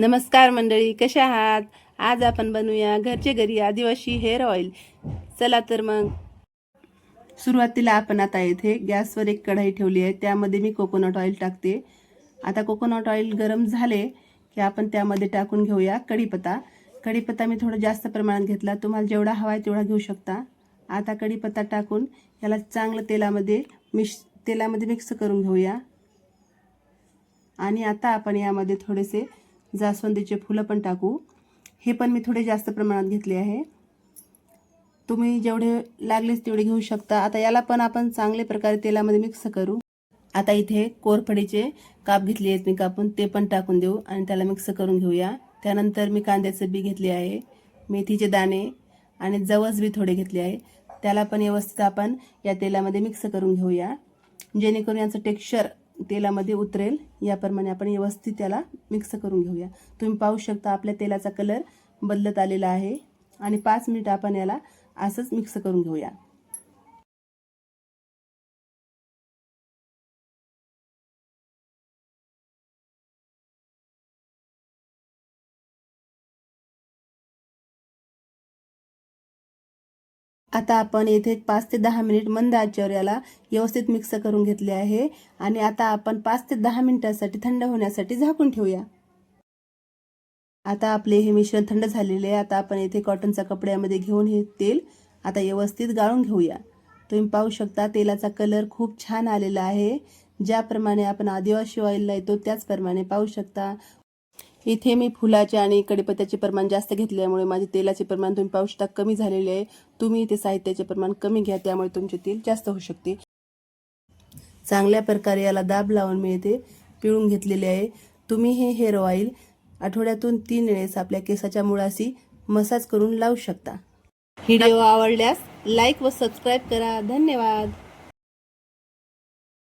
नमस्कार मंडळी कशा आहात? आज आपण बनवूया घरचे घरी आदिवासी हेअर ऑइल चला तर मग. सुरुवातीला आपण आता येथे गॅसवर एक कढाई ठेवली आहे. त्यामध्ये मी कोकोनट ऑइल टाकते. आता कोकोनट ऑइल गरम झाले की आपण त्यामध्ये टाकून घेऊया कढीपत्ता. कढीपत्ता मी थोडं जास्त प्रमाणात घेतला. तुम्हाला जेवढा हवा आहे तेवढा घेऊ शकता. आता कढीपत्ता टाकून याला चांगलं तेलामध्ये मिक्स तेलामध्ये मिक्स करून घेऊया. आणि आता आपण यामध्ये थोडेसे जास्वंदीचे फुलं पण टाकू. हे पण मी थोडे जास्त प्रमाणात घेतले आहे. तुम्ही जेवढे लागलेच तेवढे घेऊ शकता. आता याला पण आपण चांगले प्रकारे तेलामध्ये मिक्स करू. आता इथे कोरफडीचे काप घेतले आहेत मी कापून. ते पण टाकून देऊ आणि त्याला मिक्स करून घेऊया. त्यानंतर मी कांद्याचं बी घेतले आहे. मेथीचे दाणे आणि जवस बी थोडे घेतले आहे. त्याला पण व्यवस्थित आपण या तेलामध्ये मिक्स करून घेऊया. जेणेकरून याचं टेक्स्चर तेलामध्ये उतरेल. याप्रमाणे आपण व्यवस्थित त्याला मिक्स करून घेऊया. तुम्ही पाहू शकता आपल्या तेलाचा कलर बदलत आलेला आहे. आणि पाच मिनिट आपण याला असंच मिक्स करून घेऊया. आता आपण येथे पाच ते दहा मिनिट मंद आचेवर याला व्यवस्थित मिक्स करून घेतले आहे. आणि आता आपण पाच ते दहा मिनिटासाठी थंड होण्यासाठी झाकून ठेवूया. आता आपले हे मिश्रण थंड झालेले आहे. आता आपण येथे कॉटनच्या कपड्यामध्ये घेऊन हे तेल आता व्यवस्थित गाळून घेऊया. तुम्ही पाहू शकता तेलाचा कलर खूप छान आलेला आहे. ज्याप्रमाणे आपण आदिवासी ऑइलला येतो त्याचप्रमाणे पाहू शकता. इथे मी फुलाचे आणि कढीपत्त्याचे प्रमाण जास्त घेतल्यामुळे माझे तेलाचे प्रमाण तुम्ही पाहू शकता कमी झालेले आहे. तुम्ही इथे साहित्याचे प्रमाण कमी घ्या त्यामुळे तुमचे तेल जास्त होऊ शकते. चांगल्या प्रकारे याला दाब लावून मी इथे पिळून घेतलेले आहे. तुम्ही हे हेअर ऑइल आठवड्यातून तीन वेळेस आपल्या केसाच्या मुळाशी मसाज करून लावू शकता. व्हिडिओ आवडल्यास लाईक व सबस्क्राईब करा. धन्यवाद.